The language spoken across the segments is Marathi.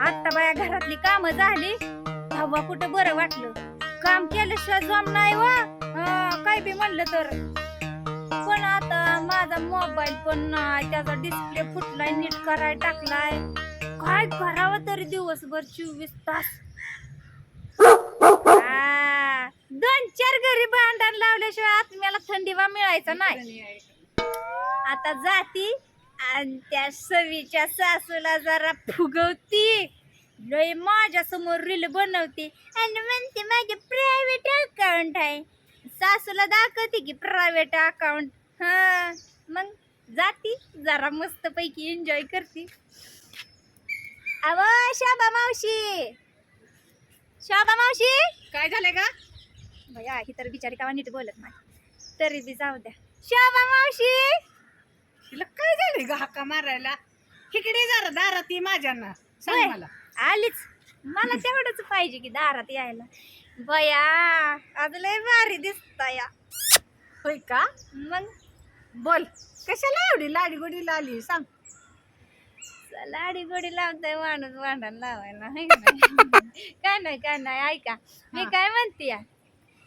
आता बाया घरातली कामं झाली. तेव्हा कुठं बरं वाटलं? काम केल्याशिवाय जम नाही वा. काय बी म्हणलं तर. पण आता माझा मोबाईल पण नाही त्याचा डिस्प्ले फुटलाय नीट कराय टाकलाय. काय करावं तरी दिवसभर चोवीस तास. आ, दोन चार घरी भांडण लावल्याशिवाय आत्म्याला थंडीवा मिळायचा नाही. आता जाती आणि त्या सवीच्या सासूला जरा फुगवती. लय माझ्यासमोर रील बनवते. आणि म्हणते माझे प्रायव्हेट अकाउंट आहे. सासूला दाखवते की प्रायव्हेट अकाउंट हा मग जाती जरा मस्त पैकी एन्जॉय करते. अव शाबा मावशी! शाबा मावशी! काय झालंय का भया ही तर बिचारी कावा नीट बोलत नाही. तरी बी जाऊ द्या. शाबा मावशी! तिला काय झालंय ग हक्का मारायला? इकडे जरा दारात ती माझ्या ना सांग होय. मला. आलीच. मला तेवढंच पाहिजे की दारात यायला. बया आज लय भारी दिसता या. होय का? मग? बोल. कशाला एवढी लाडी गोडी आली सांग. लाडी गोडी लावताय माणूस भांडण लावायला. हाय का नाही? काय नाही काय नाही? ऐका. मी हा. काय म्हणते या?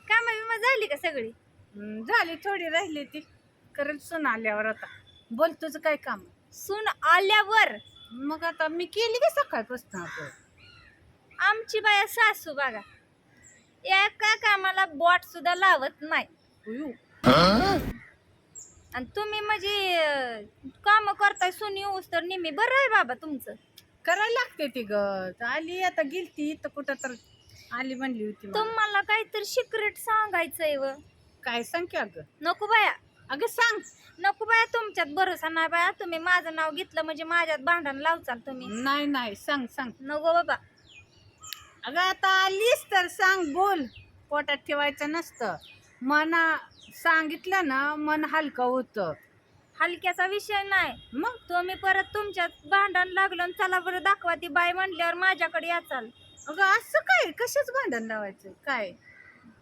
कामा बिमा झाली का सगळी? हम्म, झाली थोडी राहिली ती. करेल सून आल्यावर आता. बोल तुझं काय काम सून आल्यावर. मग आता मी केली का सकाळपासून आपण आमची बाया सासू बघा एका कामाला बॉट सुद्धा लावत नाही. उयू. आणि तुम्ही म्हणजे काम करताय सुनी येऊस तर नेहमी बरं आहे बाबा तुमचं. करायला लागते ती ग. आली आता गेलती तर कुठं तर आली म्हणली होती मला. तुम्हाला काहीतरी सिक्रेट सांगायचंय व. काय सांग की अगं? नको बाया. अगं सांग. नको तुमच्यात भरोसा नाही बाया तुम्ही माझं नाव घेतलं म्हणजे माझ्यात भांडण लावचाल तुम्ही. नाही नाही सांग सांग. नको बाबा. अगं आता आलीस तर सांग बोल. पोटात ठेवायचं नसतं. मना सांगितलं ना मन हलकं होतं. हलक्याचा विषय नाही. मग? तुम्ही परत तुमच्यात भांडण लागलं आणि चला बरं दाखवा ती बाई म्हणल्यावर माझ्याकडे याचाल अगं असं काय? कशाच भांडण लावायचं? काय?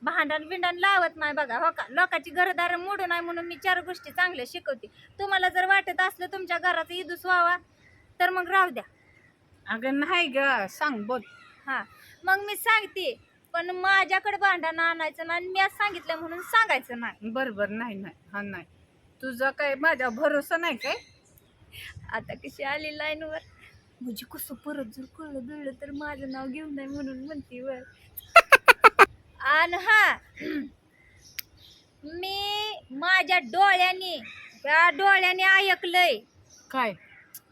भांडण बिंडण लावत नाही बघा हो का? लोकांची घरदार मोडू नाही म्हणून मी चार गोष्टी चांगल्या शिकवते. तुम्हाला जर वाटत असलं तुमच्या घराचा इदूस व्हावा तर मग राहू द्या. अगं नाही ग सांग बोल. हा. मग मी सांगते पण माझ्याकडे भांडण आणायचं नाही मी आज सांगितलं म्हणून सांगायचं नाही. बर बर नाही नाही हा नाही. तुझा काय माझ्या भरोसा नाही काय? आता कशी आली लाईनवर? म्हणजे कसं परत जर कळलं बिळलं तर माझं नाव घेऊ नये म्हणून म्हणते वर आणि हा मी माझ्या डोळ्याने त्या डोळ्याने ऐकलंय. काय?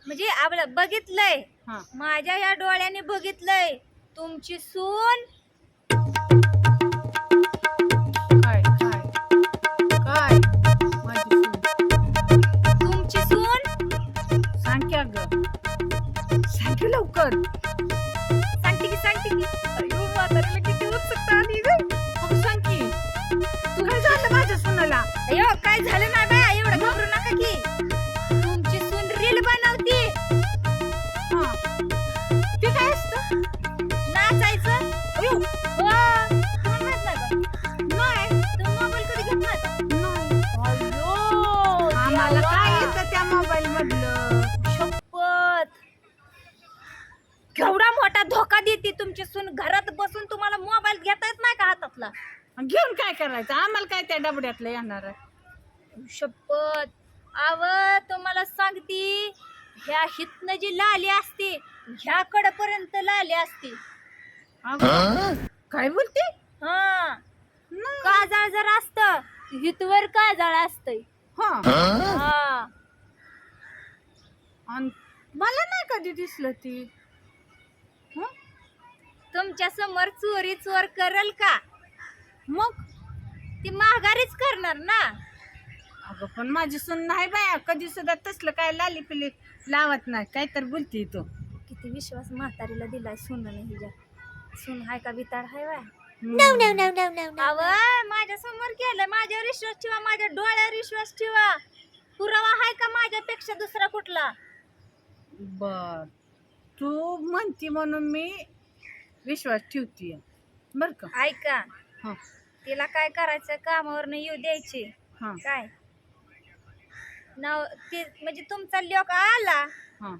म्हणजे आपलं बघितलंय. हा. माझ्या या डोळ्याने बघितलंय. तुमची सून. काय काय? काय? माझी सून. तुमची सून? सांग की अगं. सांग की लवकर. सांगते की सांगते की. म्हातारीला अयो काय झालं नाही बाया? एवढं घाबरू नका की. तुमची सून रील बनवती. हा. ते काय असतं? नाचायचं? अयो तुम्हाला माहीत नाही का? नाही तुम्ही मोबाईल कधी घेत नाही का? नाही. अयो आम्हाला देवा. काय येतं त्या मोबाईल मधलं? शपथ. केवढा मोठा धोका देते तुमची सून. घरात बसून तुम्हाला मोबाईल घेता येत नाही का हातातला? घेऊन काय करायचं? आम्हाला काय त्या डबड्यातलं येणार आहे? शपथ. आव तुम्हाला सांगती ह्या हितनं जी लाली असते ह्या कडपर्यंत लाली असते. अगं, काय बोलते? हा. नाही. काजळ जर असत हितवर काजळ असतंय. हा. हा? अन मला नाही कधी दिसलं ती. हं? तुमच्यासमोर चोरी चोर करल का? मग? ती माघारीच करणार ना? अगं पण माझी सून नाही बाया. कधी सुद्धा तसलं काय लाली पिली लावत नाही. काय तर बोलती तो. किती विश्वास म्हातारीला दिलाय सुन हिच्या सुन हाय का बिताड हाय. अव माझ्यासमोर केलं माझ्यावर विश्वास ठेवा माझ्या डोळ्यावर विश्वास ठेवा. पुरावा हाय का माझ्यापेक्षा दुसरा कुठला? बर. तू म्हणती म्हणून मी विश्वास ठेवतीये. बर का? ऐका. हा. तिला काय करायचं? कामावर येऊ द्यायची. हा. काय? नाव ते म्हणजे तुमचा लोक आला हा.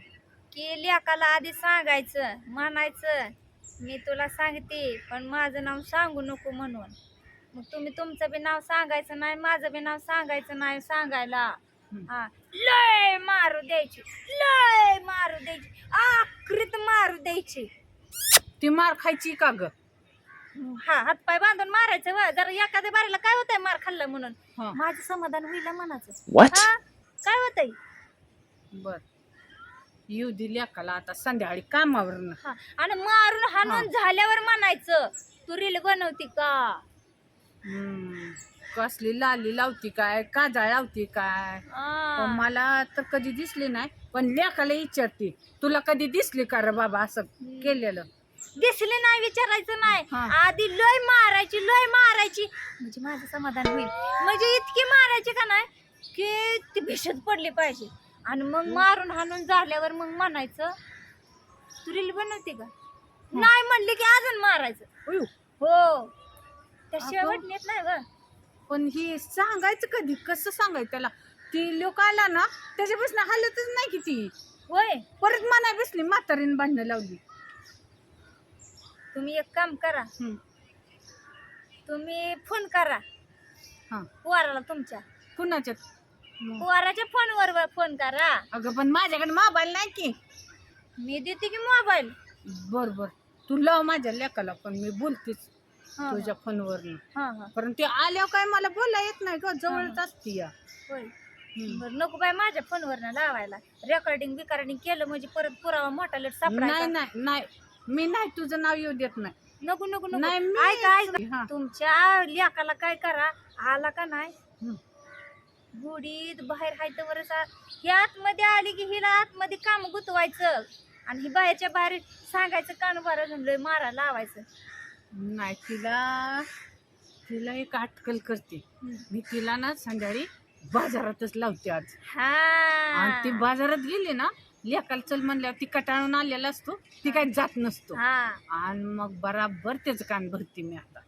की लेकाला आधी सांगायचं म्हणायचं मी तुला सांगते पण माझं नाव सांगू नको म्हणून. मग तुम्ही तुमचं बी नाव सांगायचं नाही माझं बी नाव सांगायचं नाही सांगायला. हम्म. हा. लय मारू द्यायची. लय मारू द्यायची. आकृत मारू द्यायची. ती मार खायची का ग? हा हातपाय बांधून मारायचं व जरा एखाद्या बारीला काय होतंय मार खाल्लं म्हणून? हा. माझं समाधान होईल म्हणायचं What? हा? काय होतंय? बर. येऊ दिली अकाला आता संध्याकाळी कामावर हा आणि मारून हाणून झाल्यावर म्हणायचं तू रील बनवती का? कसली लाली लावती काय काजळ लावती काय? आ. मला तर कधी दिसली नाही पण लेकाला विचारते तुला कधी दिसली का रे बाबा असं केलेलं? दिसली नाही विचारायचं नाही. हा. आधी लय मारायची लय मारायची. म्हणजे माझं समाधान होईल. म्हणजे इतकी मारायची का नाही की ती भिशत पडली पाहिजे. आणि मग मारून हाणून झाल्यावर मग म्हणायचं तू रील बनवते का? नाही म्हणली की अजून मारायचं. उयू. हो. त्या अगं. शेवट नेत नाही ग. पण ही सांगायचं कधी? कसं सांगायचं त्याला? ती लोक आला ना त्याच्यापासून हालतच नाही की ती होय. परत मनाय बसली म्हातारीने भांडणं लावली. तुम्ही एक काम करा. तुम्ही फोन करा. हा. पोराला तुमच्या. कुणाच्यात पोराच्या फोनवर फोन करा. अगं पण माझ्याकडे मोबाईल नाही की. मी देते की मोबाईल बर बर. तू लाव माझ्या लेकाला पण मी बोलतेच तुझ्या फोनवर हा हा. परंतु ते आल्यावर काय मला बोला येत नाही ग जवळच असती या. होय. हम्म. बरं नको बाय माझ्या फोनवर लावायला. रेकॉर्डिंग बिकॉर्डिंग केलं म्हणजे परत पुरावा मोठा लेट नाही सापडायचा नाही नाही. मी नाही तुझं नाव येऊ देत नाही. नको नको नको. नाही, मी- ऐका ऐका. हा. तुमच्या लेकाला काय करा आला का नाही? हम्म. गुडीत बाहेर हाय तर ही आतमध्ये आली की हिला आतमध्ये काम गुतवायचं. आणि ही बाहेरच्या बाहेर सांगायचं कान बारा लय मारा लावायचं. नाही तिला तिला एक अटकल करते. मी तिला ना संध्याकाळी बाजारातच लावते आज. आणि ती हा बाजारात गेली ना लेकाला चल म्हणल्यावर ती कटाळून आलेला असतो ती काही जात नसतो. हा. आणि मग बराबर त्याचं कान भरते मी आता.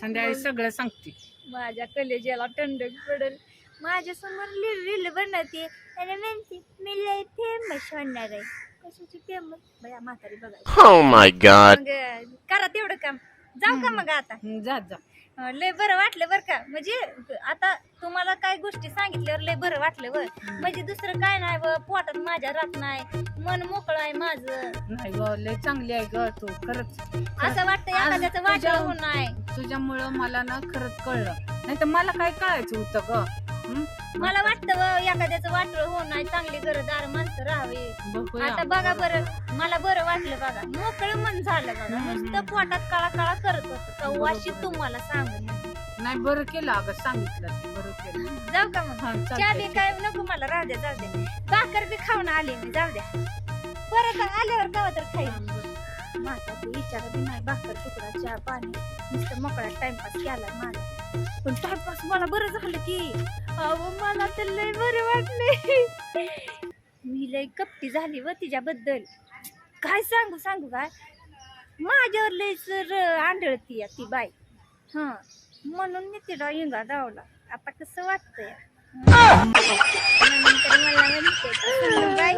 संध्याकाळी सगळं सांगते. माझ्या कलेजाला टंडक पडेल. माझ्यासमोर रील बनवते. आणि म्हणते मी लय फेमस होणार आहे. कशाची फेमस बया म्हातारी बघायची Oh my god. मग करा तेवढं काम. जाऊ का मग आता? हं, जा जा. अं, लय बरं वाटलं बरं का. म्हणजे आता तुम्हाला काय गोष्टी सांगितल्यावर लय बरं वाटलं वर म्हणजे दुसरं काय नाही व पोटात माझ्या राहत नाही मन मोकळं आहे माझं. नाही ग लय चांगली आहे ग तू खरंच. असं वाटतं आज एखाद्याचं वाटलं तुझ्या- होऊन नाही. तुझ्यामुळं मला ना खरंच कळलं. नाही तर मला काय कळायचं होतं ग? मला वाटतं एखाद्याचं वाटलं होऊन नाही चांगली घरदार माणसं राहावी. आता बघा बरं मला बरं वाटलं बघा. मोकळं मन झालं बघा. नुसतं. पोटात काळा काळा करत होत. कवाशी. तुम्हाला सांगून. नाही बरं केलं अगं सांगितलं ते, बरं केलं. जाऊ का मग? हा, चहा बी. काय नको मला राहू द्या जाऊ द्या. भाकर बी खाऊन आले मी जाऊ द्या. परत आल्यावर कवा तर खाईल. माझा ते विचार बी नाही भाकर तुकडा चहा पाणी. नुसतं मोकळा टाइमपास केला माझा. पण टाइमपास मला बरं झालं की अहो मला तर लय बरं वाटले मी लय कप्पी झाली व तिच्याबद्दल. काय सांगू सांगू काय? माझ्यावर लय सर आंधळती या ती बाई. हां म्हणून मी तिला हिंगा धावला आता कसं वाटतंय? म्हणून तर मला म्हणते, बाई.